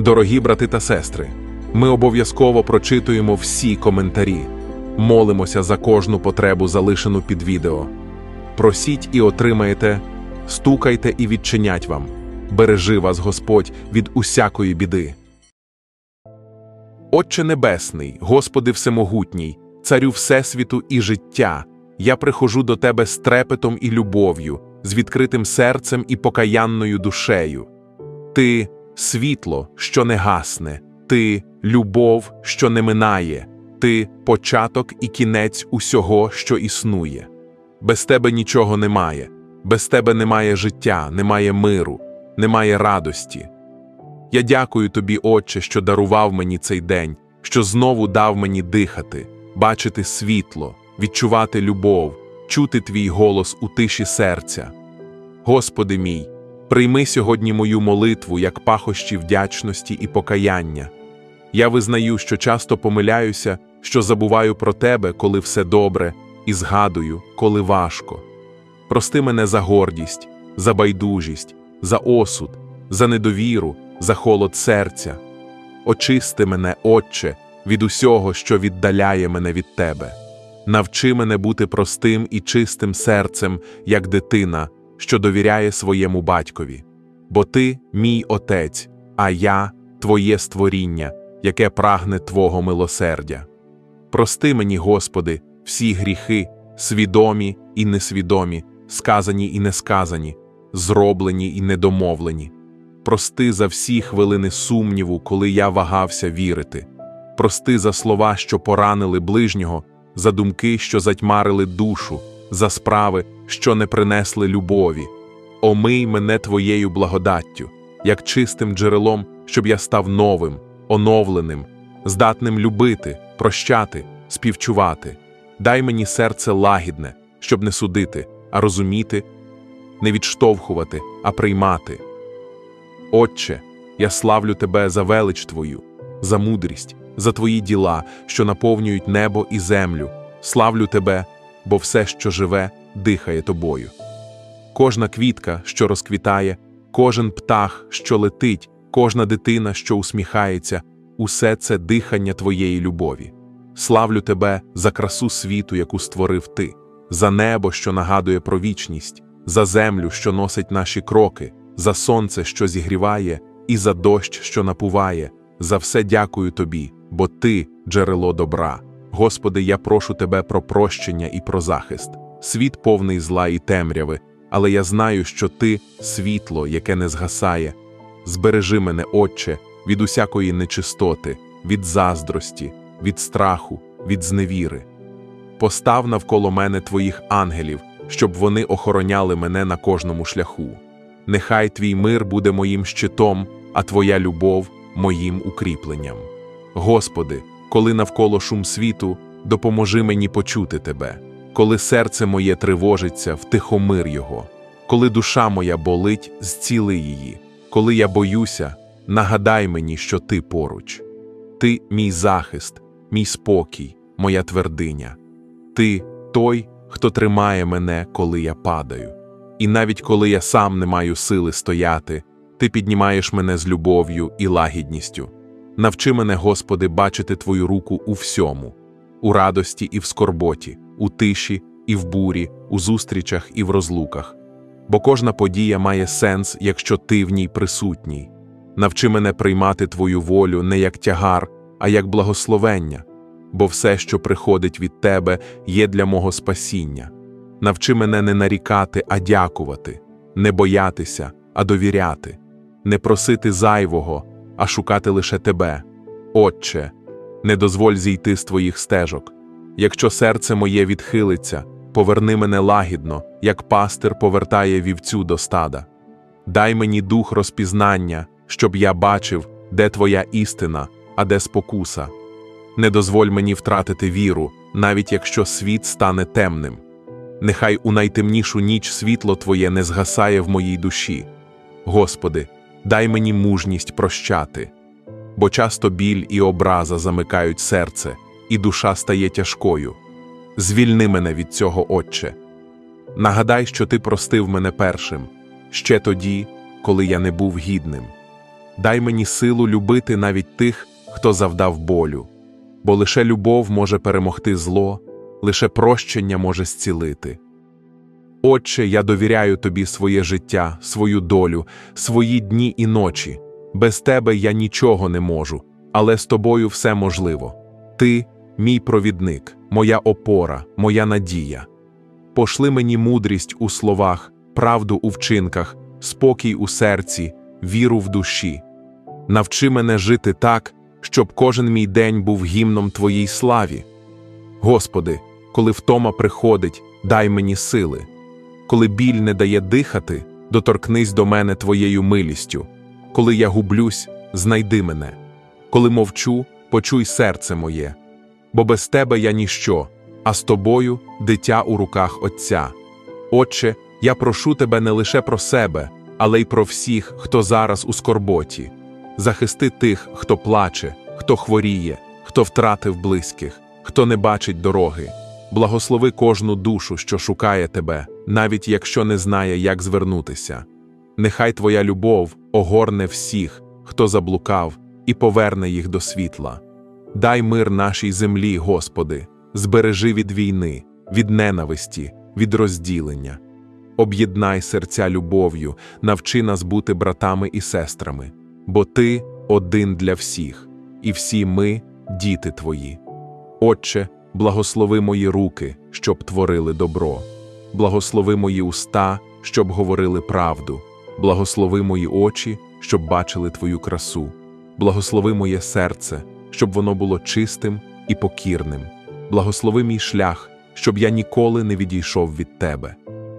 Дорогі брати та сестри, ми обов'язково прочитуємо всі коментарі, молимося за кожну потребу, залишену під відео. Просіть і отримаєте, стукайте і відчинять вам. Бережи вас Господь від усякої біди. Отче Небесний, Господи Всемогутній, Царю Всесвіту і життя, я приходжу до Тебе з трепетом і любов'ю, з відкритим серцем і покаянною душею. Ти світло, що не гасне, ти любов, що не минає, ти початок і кінець усього, що існує. Без тебе нічого немає, без тебе немає життя, немає миру, немає радості. Я дякую тобі, Отче, що дарував мені цей день, що знову дав мені дихати, бачити світло, відчувати любов, чути твій голос у тиші серця. Господи мій, прийми сьогодні мою молитву як пахощі вдячності і покаяння. Я визнаю, що часто помиляюся, що забуваю про тебе, коли все добре, і згадую, коли важко. Прости мене за гордість, за байдужість, за осуд, за недовіру, за холод серця. Очисти мене, Отче, від усього, що віддаляє мене від Тебе. Навчи мене бути простим і чистим серцем, як дитина, що довіряє своєму батькові. Бо ти мій отець, а я Твоє створіння, яке прагне Твого милосердя. Прости мені, Господи, всі гріхи, свідомі і несвідомі, сказані і несказані, зроблені і недомовлені. Прости за всі хвилини сумніву, коли я вагався вірити. Прости за слова, що поранили ближнього, за думки, що затьмарили душу, за справи, що не принесли любові. Омий мене Твоєю благодаттю, як чистим джерелом, щоб я став новим, оновленим, здатним любити, прощати, співчувати. Дай мені серце лагідне, щоб не судити, а розуміти, не відштовхувати, а приймати. Отче, я славлю Тебе за велич Твою, за мудрість, за Твої діла, що наповнюють небо і землю. Славлю Тебе, бо все, що живе, дихає Тобою. Кожна квітка, що розквітає, кожен птах, що летить, кожна дитина, що усміхається, усе це дихання Твоєї любові. Славлю Тебе за красу світу, яку створив Ти, за небо, що нагадує про вічність, за землю, що носить наші кроки, за сонце, що зігріває, і за дощ, що напуває. За все дякую Тобі, бо Ти джерело добра. Господи, я прошу Тебе про прощення і про захист. Світ повний зла і темряви, але я знаю, що Ти світло, яке не згасає. Збережи мене, Отче, від усякої нечистоти, від заздрості, від страху, від зневіри. Постав навколо мене Твоїх ангелів, щоб вони охороняли мене на кожному шляху. Нехай твій мир буде моїм щитом, а Твоя любов моїм укріпленням. Господи, коли навколо шум світу, допоможи мені почути Тебе, коли серце моє тривожиться, втихомир його, коли душа моя болить, зціли її, коли я боюся, нагадай мені, що Ти поруч. Ти мій захист, мій спокій, моя твердиня. Ти той, хто тримає мене, коли я падаю. І навіть коли я сам не маю сили стояти, ти піднімаєш мене з любов'ю і лагідністю. Навчи мене, Господи, бачити Твою руку у всьому, у радості і в скорботі, у тиші і в бурі, у зустрічах і в розлуках. Бо кожна подія має сенс, якщо ти в ній присутній. Навчи мене приймати Твою волю не як тягар, а як благословення, бо все, що приходить від Тебе, є для мого спасіння. Навчи мене не нарікати, а дякувати, не боятися, а довіряти, не просити зайвого, а шукати лише Тебе. Отче, не дозволь зійти з Твоїх стежок. Якщо серце моє відхилиться, поверни мене лагідно, як пастир повертає вівцю до стада. Дай мені дух розпізнання, щоб я бачив, де Твоя істина, а де спокуса. Не дозволь мені втратити віру, навіть якщо світ стане темним. Нехай у найтемнішу ніч світло Твоє не згасає в моїй душі. Господи, дай мені мужність прощати, бо часто біль і образа замикають серце, і душа стає тяжкою. Звільни мене від цього, Отче. Нагадай, що Ти простив мене першим, ще тоді, коли я не був гідним. дай мені силу любити навіть тих, хто завдав болю, бо лише любов може перемогти зло, лише прощення може зцілити. Отче, я довіряю тобі своє життя, свою долю, свої дні і ночі. Без тебе я нічого не можу, але з тобою все можливо. Ти мій провідник, моя опора, моя надія. Пошли мені мудрість у словах, правду у вчинках, спокій у серці, віру в душі. Навчи мене жити так, щоб кожен мій день був гімном Твоїй славі. Господи, коли втома приходить, дай мені сили. Коли біль не дає дихати, доторкнись до мене Твоєю милістю. Коли я гублюсь, знайди мене. Коли мовчу, почуй серце моє. Бо без тебе я ніщо, а з тобою дитя у руках Отця. Отче, я прошу тебе не лише про себе, але й про всіх, хто зараз у скорботі. Захисти тих, хто плаче, хто хворіє, хто втратив близьких, хто не бачить дороги. Благослови кожну душу, що шукає тебе, навіть якщо не знає, як звернутися. Нехай твоя любов огорне всіх, хто заблукав, і поверне їх до світла. Дай мир нашій землі, Господи, збережи від війни, від ненависті, від розділення. Об'єднай серця любов'ю, навчи нас бути братами і сестрами, бо Ти один для всіх, і всі ми діти Твої. Отче, благослови мої руки, щоб творили добро, благослови мої уста, щоб говорили правду, благослови мої очі, щоб бачили Твою красу, благослови моє серце, щоб воно було чистим і покірним, благослови мій шлях, щоб я ніколи не відійшов від Тебе.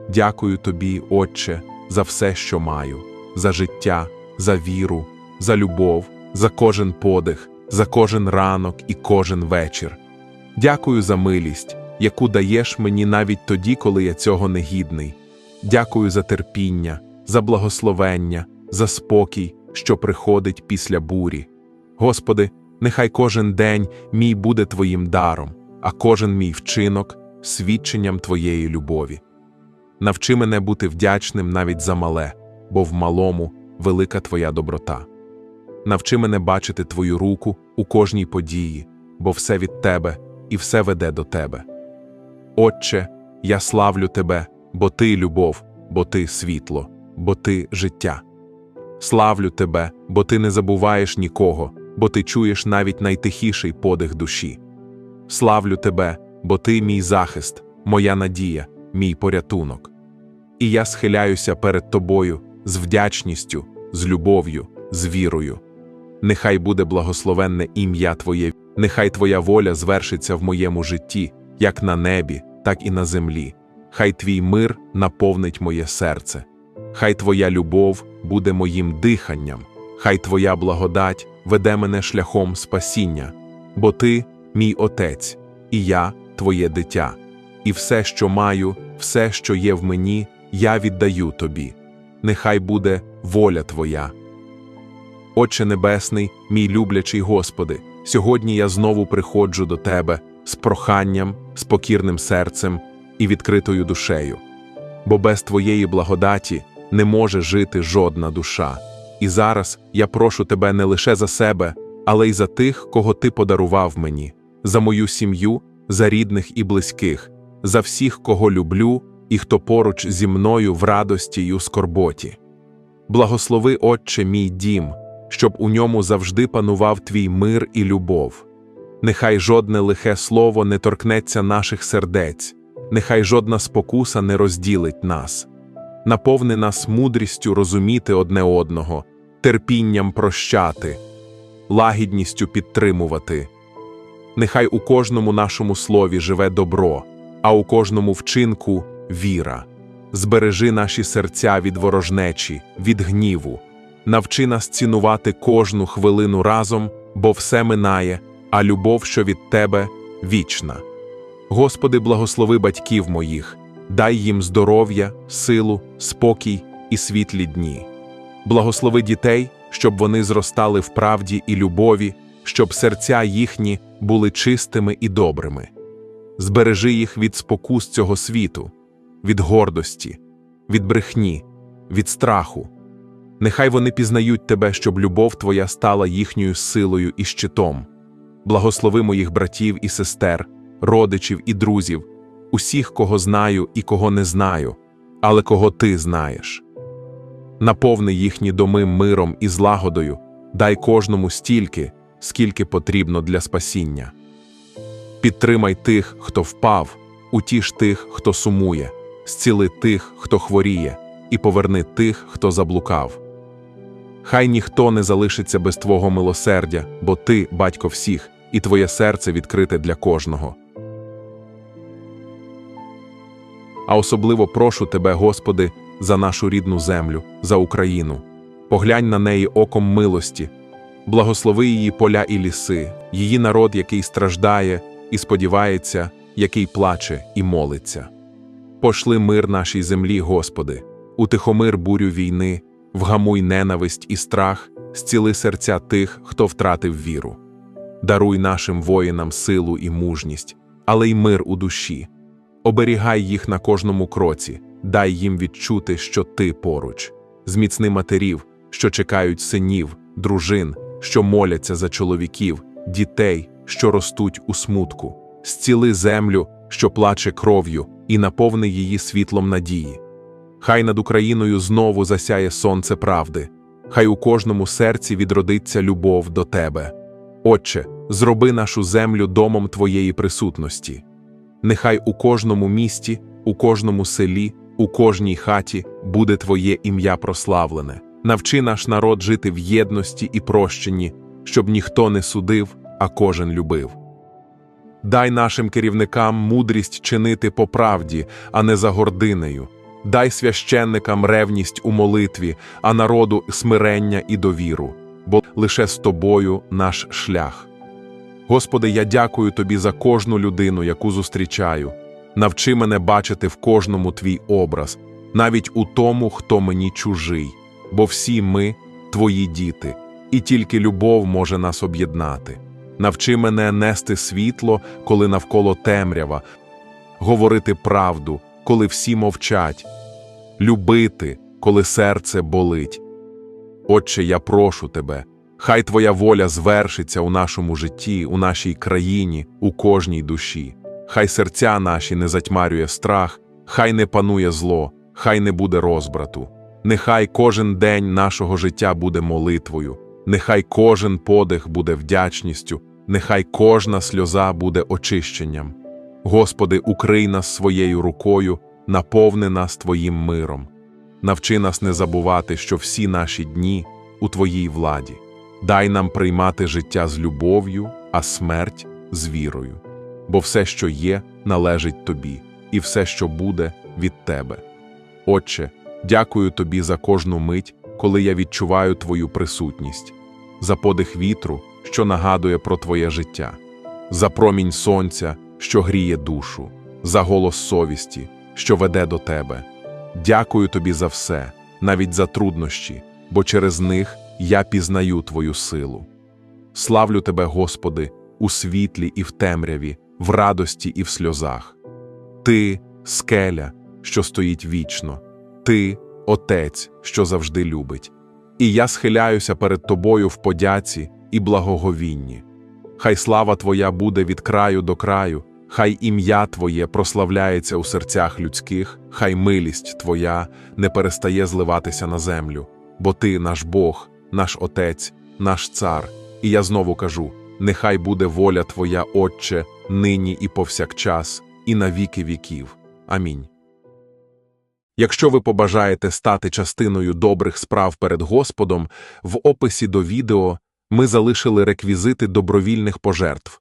Дякую тобі, Отче, за все, що маю, за життя, за віру, за любов, за кожен подих, за кожен ранок і кожен вечір. Дякую за милість, яку даєш мені навіть тоді, коли я цього не гідний. Дякую за терпіння, за благословення, за спокій, що приходить після бурі. Господи, нехай кожен день мій буде Твоїм даром, а кожен мій вчинок свідченням Твоєї любові. Навчи мене бути вдячним навіть за мале, бо в малому велика Твоя доброта. Навчи мене бачити Твою руку у кожній події, бо все від Тебе і все веде до Тебе. Отче, я славлю Тебе, бо Ти любов, бо Ти світло, бо Ти життя. Славлю Тебе, бо Ти не забуваєш нікого, бо Ти чуєш навіть найтихіший подих душі. Славлю Тебе, бо Ти мій захист, моя надія, мій порятунок. І я схиляюся перед Тобою з вдячністю, з любов'ю, з вірою. Нехай буде благословенне ім'я Твоє, нехай Твоя воля звершиться в моєму житті, як на небі, так і на землі. Хай Твій мир наповнить моє серце, хай Твоя любов буде моїм диханням, хай Твоя благодать веде мене шляхом спасіння, бо Ти мій Отець, і я Твоє дитя, і все, що маю, все, що є в мені, я віддаю Тобі. Нехай буде воля Твоя. Отче Небесний, мій люблячий Господи, сьогодні я знову приходжу до Тебе з проханням, з покірним серцем і відкритою душею, бо без Твоєї благодаті не може жити жодна душа. І зараз я прошу Тебе не лише за себе, але й за тих, кого Ти подарував мені, за мою сім'ю, за рідних і близьких, за всіх, кого люблю і хто поруч зі мною в радості й у скорботі. Благослови, Отче, мій дім, щоб у ньому завжди панував твій мир і любов. Нехай жодне лихе слово не торкнеться наших сердець, нехай жодна спокуса не розділить нас. Наповни нас мудрістю розуміти одне одного, терпінням прощати, лагідністю підтримувати. Нехай у кожному нашому слові живе добро, а у кожному вчинку віра. Збережи наші серця від ворожнечі, від гніву, навчи нас цінувати кожну хвилину разом, бо все минає, а любов, що від Тебе, вічна. Господи, благослови батьків моїх, дай їм здоров'я, силу, спокій і світлі дні. Благослови дітей, щоб вони зростали в правді і любові, щоб серця їхні були чистими і добрими. Збережи їх від спокус цього світу, від гордості, від брехні, від страху. Нехай вони пізнають тебе, щоб любов твоя стала їхньою силою і щитом. Благослови моїх братів і сестер, родичів і друзів, усіх, кого знаю і кого не знаю, але кого ти знаєш. Наповни їхні доми миром і злагодою, дай кожному стільки, скільки потрібно для спасіння. Підтримай тих, хто впав, утіш тих, хто сумує, зціли тих, хто хворіє, і поверни тих, хто заблукав. Хай ніхто не залишиться без Твого милосердя, бо Ти, батько всіх, і Твоє серце відкрите для кожного. А особливо прошу Тебе, Господи, за нашу рідну землю, за Україну. Поглянь на неї оком милості, благослови її поля і ліси, її народ, який страждає і сподівається, який плаче і молиться. Пошли мир нашій землі, Господи, утихомир бурю війни, вгамуй ненависть і страх, зціли серця тих, хто втратив віру. Даруй нашим воїнам силу і мужність, але й мир у душі. Оберігай їх на кожному кроці, дай їм відчути, що ти поруч, зміцни матерів, що чекають синів, дружин, що моляться за чоловіків, дітей, що ростуть у смутку, зціли землю, що плаче кров'ю, і наповни її світлом надії. Хай над Україною знову засяє сонце правди, хай у кожному серці відродиться любов до тебе. Отче, зроби нашу землю домом Твоєї присутності. Нехай у кожному місті, у кожному селі, у кожній хаті буде Твоє ім'я прославлене. Навчи наш народ жити в єдності і прощенні, щоб ніхто не судив, а кожен любив. Дай нашим керівникам мудрість чинити по правді, а не за гординею. Дай священникам ревність у молитві, а народу смирення і довіру, бо лише з тобою наш шлях. Господи, я дякую Тобі за кожну людину, яку зустрічаю. Навчи мене бачити в кожному твій образ, навіть у тому, хто мені чужий, бо всі ми твої діти, і тільки любов може нас об'єднати. Навчи мене нести світло, коли навколо темрява, говорити правду, коли всі мовчать, любити, коли серце болить. Отче, я прошу тебе, хай Твоя воля звершиться у нашому житті, у нашій країні, у кожній душі. Хай серця наші не затьмарює страх, хай не панує зло, хай не буде розбрату. Нехай кожен день нашого життя буде молитвою, нехай кожен подих буде вдячністю, нехай кожна сльоза буде очищенням. Господи, укрий нас своєю рукою, наповни нас Твоїм миром. Навчи нас не забувати, що всі наші дні у Твоїй владі. Дай нам приймати життя з любов'ю, а смерть з вірою. Бо все, що є, належить Тобі, і все, що буде, від Тебе. Отче, дякую Тобі за кожну мить, коли я відчуваю Твою присутність, за подих вітру, що нагадує про Твоє життя, за промінь сонця, що гріє душу, за голос совісті, що веде до Тебе. Дякую Тобі за все, навіть за труднощі, бо через них я пізнаю Твою силу. Славлю Тебе, Господи, у світлі і в темряві, в радості і в сльозах. Ти скеля, що стоїть вічно, Ти Отець, що завжди любить. І я схиляюся перед Тобою в подяці і благоговінні. Хай слава Твоя буде від краю до краю, хай ім'я Твоє прославляється у серцях людських, хай милість Твоя не перестає зливатися на землю, бо Ти наш Бог, наш Отець, наш Цар. І я знову кажу: нехай буде воля Твоя, Отче, нині і повсякчас, і на віки віків. Амінь. Якщо ви побажаєте стати частиною добрих справ перед Господом, в описі до відео ми залишили реквізити добровільних пожертв.